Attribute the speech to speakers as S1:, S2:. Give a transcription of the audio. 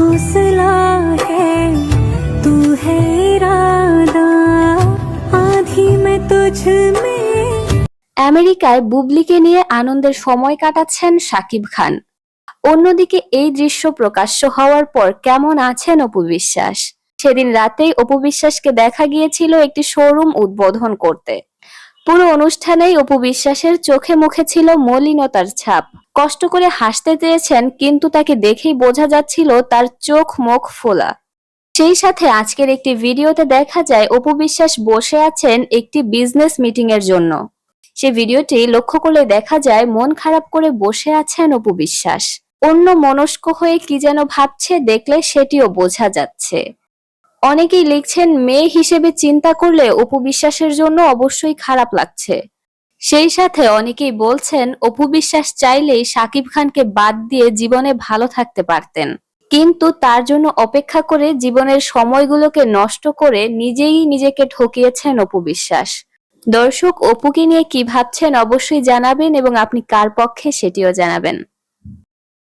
S1: हौसला है तू है इरादा आधी मैं तुझ में
S2: আমেরিকায় বুবলিকে নিয়ে আনন্দের সময় কাটাচ্ছেন শাকিব খান অন্যদিকে এই দৃশ্য প্রকাশ্য হওয়ার পর কেমন আছেন অপু বিশ্বাস সেদিন রাতেই অপু বিশ্বাসকে দেখা গিয়েছিল একটি শোরুম উদ্বোধন করতে পুরো অনুষ্ঠানেই অপু বিশ্বাসের চোখে মুখে ছিল মলিনতার ছাপ। কষ্ট করে হাসতে চেয়েছেন, কিন্তু তাকে দেখেই বোঝা যাচ্ছিল তার চোখ মুখ ফোলা। সেই সাথে আজকের একটি ভিডিওতে দেখা যায়, অপু বিশ্বাস বসে আছেন একটি বিজনেস মিটিং এর জন্য। সে ভিডিওটি লক্ষ্য করলে দেখা যায়, মন খারাপ করে বসে আছেন অপু বিশ্বাস। অন্য মনস্ক হয়ে কি যেন ভাবছে, দেখলে সেটিও বোঝা যাচ্ছে। অনেকেই লিখছেন, মেয়ে হিসেবে চিন্তা করলে অপু বিশ্বাসের জন্য অবশ্যই খারাপ লাগছে। সেই সাথে অনেকেই বলছেন, অপু বিশ্বাস চাইলেই সাকিব খানকে বাদ দিয়ে জীবনে ভালো থাকতে পারতেন। কিন্তু তার জন্য অপেক্ষা করে জীবনের সময়গুলোকে নষ্ট করে নিজেই নিজেকে ঠকিয়েছেন অপু বিশ্বাস। দর্শক, অপুকে নিয়ে কি ভাবছেন অবশ্যই জানাবেন এবং আপনি কার পক্ষে সেটিও জানাবেন।